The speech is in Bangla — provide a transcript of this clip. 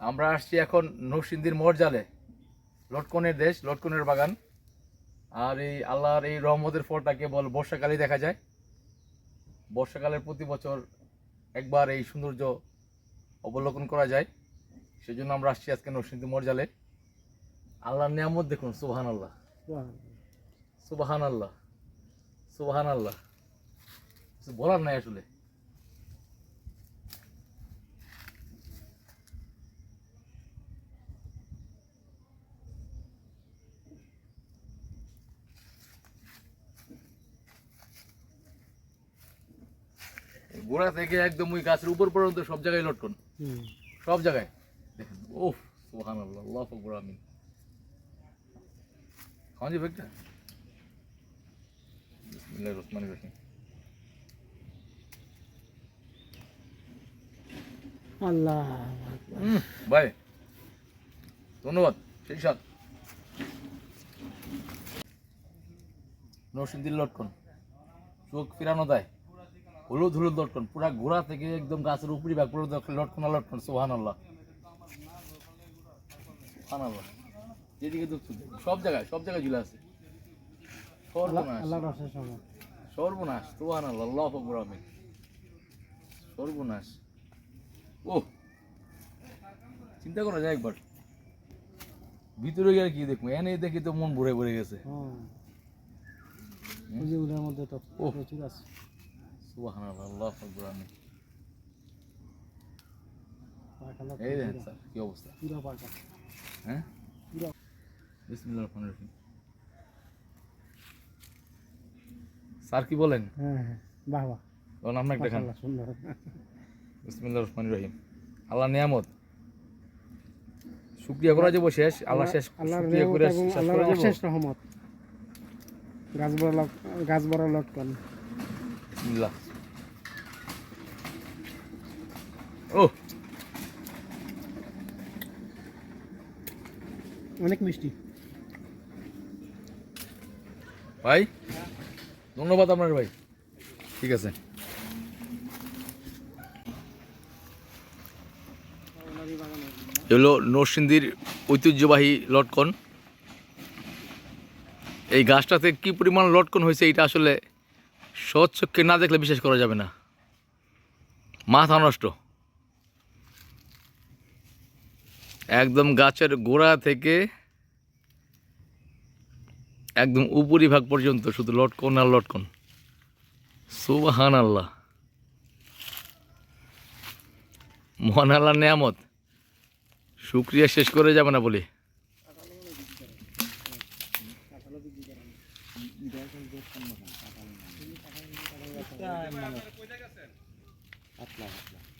আমরা আসছি এখন নরসিংদীর মরজালে লটকনের দেশ লটকনের বাগান। আর এই আল্লাহর এই রহমতের ফলটা বল বর্ষাকালেই দেখা যায়। বর্ষাকালের প্রতি বছর একবার এই সৌন্দর্য অবলোকন করা যায়। সেজন্য আমরা আসছি আজকে নরসিংদী মরজালে আল্লাহর নিয়ামত দেখুন সুবাহান আল্লাহ সুবাহান আল্লাহ সুবাহান আল্লাহ কিছু বলার নাই আসলে। গোড়া থেকে একদম ওই গাছের উপর পর্যন্ত সব জায়গায় লটকন। সব জায়গায়। দেখেন ওহ সুবহান আল্লাহ আল্লাহ আকবর আমিন। খাওয়ান যাবে একটা বিসমিল্লাহ রহমান রহিম। আল্লাহ ভাই ধন্যবাদ সেই সাথ নরসিংদীর লটকন। চোখ ফিরানো দেয়। হলুদ হলুদ লটকন পুরা গোড়া থেকে একদম গাছের উপরি ভাগ পুরো লটকন লটকন সোহান আল্লাহ যেদিকে সব জায়গায় সব জায়গায় ঝুলে আছে। সর্বনাশ। সর্বনাশ সোহান আল্লাহ আমিন। সর্বনাশ। ও চিন্তা করা যায় একবার। ভিতরে গিয়ে কি দেখব? এনে দেখি তো মন ভরে ভরে গেছে। হ্যাঁ? ওটার মধ্যে তো। প্রচুর আছে। এই দেখেন স্যার কি অবস্থা? হ্যাঁ? পুরো বিসমিল্লাহ রহমান রহিম। স্যার কি বলেন? হ্যাঁ বাহ বাহ। বলেন দেখান মাশাআল্লাহ, সুন্দর। বিসমিল্লাহ রহমান রহিম। আল্লাহ নিয়ামত। শুক্রিয়া করা যাব শেষ আল্লাহ শেষ শুক্রিয়া করে শেষ রহমত। গাছ বড় লক গাছ বড় লটকন। বিসমিল্লাহ। ও। অনেক মিষ্টি। ভাই ধন্যবাদ আপনার ভাই। ঠিক আছে। এগুলো নরসিংদীর ঐতিহ্যবাহী লটকন। এই গাছটাতে কি পরিমাণ লটকন হয়েছে এটা আসলে সৎ চক্ষে না দেখলে বিশ্বাস করা যাবে না। মাথা নষ্ট। একদম গাছের গোড়া থেকে একদম উপরি ভাগ পর্যন্ত, শুধু লটকন আর লটকন। সুবাহান আল্লাহ মহান আল্লাহ নেয়ামত। শুক্রিয়া শেষ করে যাবে না বলি? পাতলা পাতলা